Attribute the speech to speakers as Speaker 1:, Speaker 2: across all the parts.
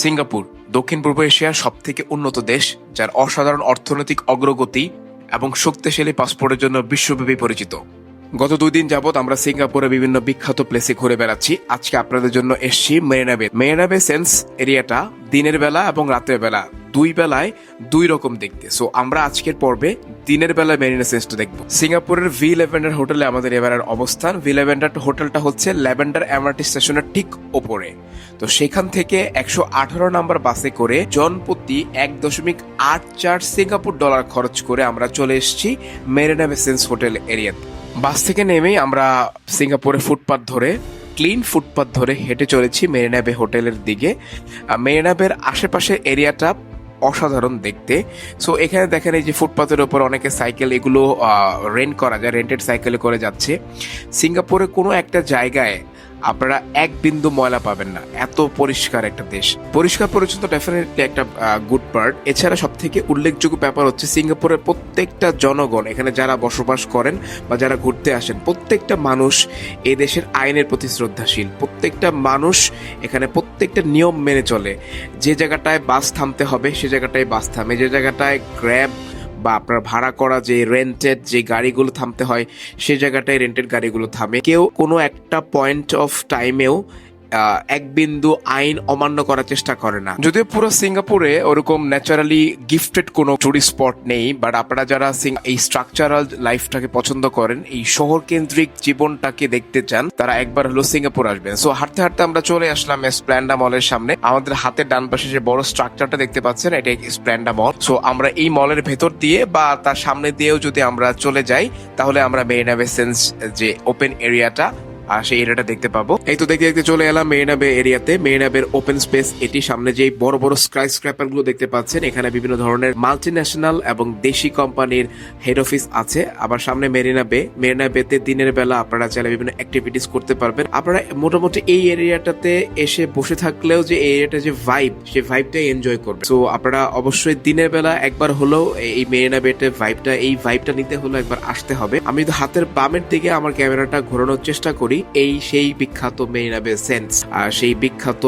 Speaker 1: Singapore, দক্ষিণ পূর্ব এশিয়ার সব থেকে উন্নত দেশ, যার অসাধারণ অর্থনৈতিক অগ্রগতি এবং শক্তিশালী পাসপোর্টের জন্য বিশ্বব্যাপী পরিচিত। গত দুই দিন যাবৎ আমরা সিঙ্গাপুরে বিভিন্ন বিখ্যাত প্লেসে ঘুরে বেড়াচ্ছি। আজকে আপনাদের জন্য এসছি মেরিনা বে মেরিনা বে সেন্স এরিয়াটা দিনের বেলা এবং রাতের বেলা। দুই বেলায় দুই রকম দেখতে। সো আমরা আজকের পর্বে দিনের বেলা মেরিনা সেন্সটা দেখব। সিঙ্গাপুরের ভি লেভেন্ডার হোটেলে আমাদের এবারের অবস্থান। ভি লেভেন্ডার হোটেলটা হচ্ছে ল্যাভেন্ডার এমআরটি স্টেশনের ঠিক ওপরে। তো সেখান থেকে একশো আঠারো নাম্বার বাসে করে জনপ্রতি এক দশমিক আট চার সিঙ্গাপুর ডলার খরচ করে আমরা চলে এসেছি মেরিনা বেসেন্স হোটেল এরিয়াতে। বাস থেকে নেমেই আমরা সিঙ্গাপুরে ফুটপাথ ধরে, ক্লিন ফুটপাথ ধরে হেঁটে চলেছি মেরিনা বে হোটেলের দিকে। মেরিনাবের মেরিনা আশেপাশের এরিয়াটা অসাধারণ দেখতে। সো এখানে দেখেন এই যে ফুটপাথের ওপর অনেকে সাইকেল এগুলো রেন্ট করা যায় রেন্টেড সাইকেলে করে যাচ্ছে। সিঙ্গাপুরে কোনো একটা জায়গায় আপনারা এক বিন্দু ময়লা পাবেন না। এত পরিষ্কার একটা দেশ। পরিষ্কার পরিচ্ছন্ন ডেফিনেটলি একটা গুড পার্ট এছাড়া সব থেকে উল্লেখযোগ্য ব্যাপার হচ্ছে সিঙ্গাপুরের প্রত্যেকটা জনগণ, এখানে যারা বসবাস করেন বা যারা ঘুরতে আসেন, প্রত্যেকটা মানুষ এ দেশের আইনের প্রতি শ্রদ্ধাশীল। প্রত্যেকটা মানুষ এখানে প্রত্যেকটা নিয়ম মেনে চলে। যে জায়গাটায় বাস থামতে হবে, সে জায়গাটায় বাস থামে। যে জায়গাটায় গ্র্যাব বা আপনার ভাড়া করা যে রেন্টেড যে গাড়িগুলো থামতে হয়, সে জায়গাটায় রেন্টেড গাড়িগুলো থামে। কেউ কোনো একটা পয়েন্ট অফ টাইমেও এক বিন্দু আইন অমান্য করার চেষ্টা করে না। যদিও পুরো সিঙ্গাপুরে ওরকম ন্যাচারালি গিফটেড কোনো টুরিস্ট স্পট নেই বাট আপনারা যারা এই স্ট্রাকচারাল লাইফটাকে পছন্দ করেন, এই শহর কেন্দ্রিক জীবনটাকে দেখতে চান, তারা একবার হলো সিঙ্গাপুর আসবেন। সো হাঁটতে হাঁটতে আমরা চলে আসলাম স্প্ল্যান্ডা মলের সামনে। আমাদের হাতের ডান পাশে যে বড় স্ট্রাকচারটা দেখতে পাচ্ছেন, এটা স্প্ল্যান্ডা মল সো আমরা এই মলের ভেতর দিয়ে বা তার সামনে দিয়েও যদি আমরা চলে যাই, তাহলে আমরা মেরিনা বেসেন্স যে ওপেন এরিয়াটা আর সেই এরিয়াটা দেখতে পাবো। এই তো দেখতে দেখতে চলে এলাম মেরিনা বে এরিয়াতে। মেরিনা ওপেন স্পেস এটি সামনে যে বড় বড় স্ক্রাই স্ক্র্যাপারগুলো দেখতে পাচ্ছেন, এখানে বিভিন্ন ধরনের মাল্টি ন্যাশনাল এবং দেশি কোম্পানির হেড অফিস আছে। আবার সামনে মেরিনা বে, মেরিনা বেতে দিনের বেলা আপনারা চাইলে বিভিন্ন অ্যাক্টিভিটিস করতে পারবেন। আপনারা মোটামুটি এই এরিয়াটাতে এসে বসে থাকলেও যে এরিয়াটা যে ভাইব সেই ভাইবটাই এনজয় করবে তো আপনারা অবশ্যই দিনের বেলা একবার হলেও এই মেরিনা বেটের ভাইবটা এই ভাইবটা নিতে হলে একবার আসতে হবে। আমি হাতের বামের দিকে আমার ক্যামেরাটা ঘোরানোর চেষ্টা করি। এই সেই বিখ্যাত মেরিনা বে সেন্স আর সেই বিখ্যাত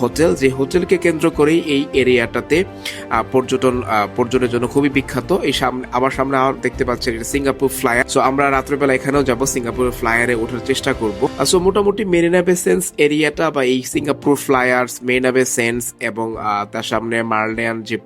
Speaker 1: হোটেল, যে হোটেলকে কেন্দ্র করেই এই এরিয়াটাতে পর্যটন পর্যটনের জন্য খুবই বিখ্যাত। এই সামনে, আমার সামনে আমার দেখতে পাচ্ছেন এটা সিঙ্গাপুর ফ্লায়ার। সো আমরা রাত্রেবেলা এখানেও যাব সিঙ্গাপুর ফ্লায়ারে ওঠার চেষ্টা করব। সো মোটামুটি মেরিনা বে সেন্স এরিয়াটা বা এই সিঙ্গাপুর ফ্লায়ার্স, মেরিনা বে সেন্স এবং তার সামনে মার্লিয়ান যে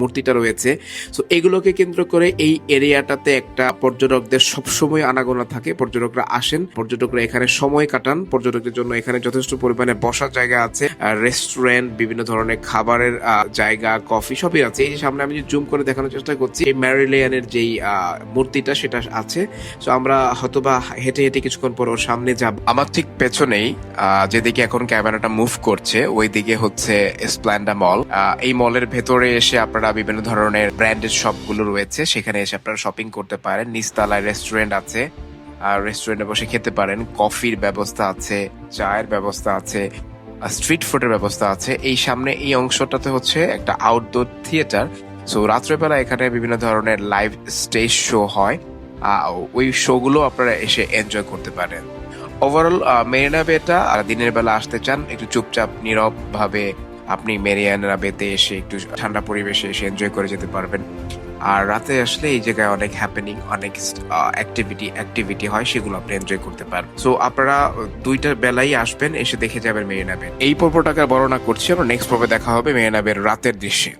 Speaker 1: মূর্তিটা রয়েছে সো এগুলোকে কেন্দ্র করে এই এরিয়াটাতে একটা পর্যটকদের সবসময় আনাগোনা থাকে। পর্যটকরা আসেন, পর্যটকরা এখানে সময় কাটান পর্যটকদের জন্য। এখানে যথেষ্ট পরিমাণে বসার জায়গা আছে রেস্টুরেন্ট বিভিন্ন ধরনের খাবারের জায়গা কফি সবই আছে। এই যে সামনে আমি জুম করে দেখানোর চেষ্টা করছি, এই ম্যারিলিয়ানের যেই মূর্তিটা সেটা আছে। তো আমরা হয়তোবা হেঁটে হেঁটে কিছুক্ষণ পর ওর সামনে যাব। আমার ঠিক পেছনেই যেদিকে এখন ক্যামেরাটা মুভ করছে ওই দিকে হচ্ছে স্প্ল্যান্ডা মল এই মলের ভেতরে এসে আপনারা বিভিন্ন ধরনের ব্র্যান্ডেড শপগুলো রয়েছে, সেখানে এসে আপনারা শপিং করতে পারেন। নিচতলায় রেস্টুরেন্ট আছে। আর রেস্টুরেন্টে বসে খেতে পারেন। কফির ব্যবস্থা আছে, চায়ের ব্যবস্থা আছে স্ট্রিট ফুডের ব্যবস্থা আছে। এই সামনে এই অংশটাতে হচ্ছে একটা আউটডোর থিয়েটার সো রাত্রেবেলা এখানে বিভিন্ন ধরনের লাইভ স্টেজ শো হয়। ওই শোগুলো আপনারা এসে এনজয় করতে পারেন। ওভারঅল মেরিনা বেটা আর দিনের বেলা আসতে চান, একটু চুপচাপ নীরব ভাবে আপনি মেরিয়ানা বেতে এসে একটু ঠান্ডা পরিবেশে এসে এনজয় করে যেতে পারবেন। আর রাতে আসলে এই জায়গায় অনেক হ্যাপেনিং অনেক অ্যাক্টিভিটি অ্যাক্টিভিটি হয়, সেগুলো আপনি এনজয় করতে পারবেন। সো আপনারা দুইটার বেলাই আসবেন, এসে দেখে যাবেন মেরিনা বে এই পর্বটাকে বর্ণনা করছি আমরা নেক্সট পর্বে দেখা হবে মেরিনা বের রাতের দৃশ্যে।